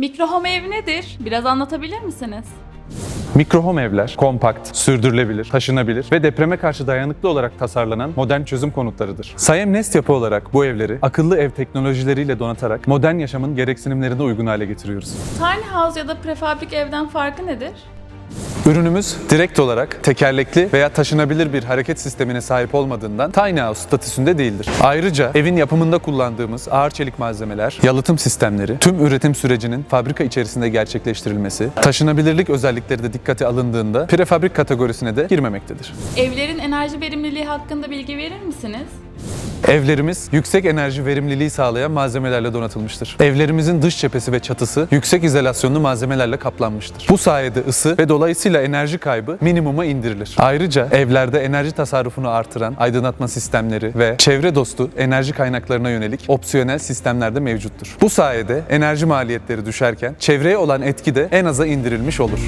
Mikrohome ev nedir? Biraz anlatabilir misiniz? Mikrohome evler kompakt, sürdürülebilir, taşınabilir ve depreme karşı dayanıklı olarak tasarlanan modern çözüm konutlarıdır. Sayem Nest yapı olarak bu evleri akıllı ev teknolojileriyle donatarak modern yaşamın gereksinimlerine uygun hale getiriyoruz. Tiny house ya da prefabrik evden farkı nedir? Ürünümüz direkt olarak tekerlekli veya taşınabilir bir hareket sistemine sahip olmadığından tiny house statüsünde değildir. Ayrıca evin yapımında kullandığımız ağır çelik malzemeler, yalıtım sistemleri, tüm üretim sürecinin fabrika içerisinde gerçekleştirilmesi, taşınabilirlik özellikleri de dikkate alındığında prefabrik kategorisine de girmemektedir. Evlerin enerji verimliliği hakkında bilgi verir misiniz? Evlerimiz yüksek enerji verimliliği sağlayan malzemelerle donatılmıştır. Evlerimizin dış cephesi ve çatısı yüksek izolasyonlu malzemelerle kaplanmıştır. Bu sayede ısı ve dolayısıyla enerji kaybı minimuma indirilir. Ayrıca evlerde enerji tasarrufunu artıran aydınlatma sistemleri ve çevre dostu enerji kaynaklarına yönelik opsiyonel sistemler de mevcuttur. Bu sayede enerji maliyetleri düşerken çevreye olan etki de en aza indirilmiş olur.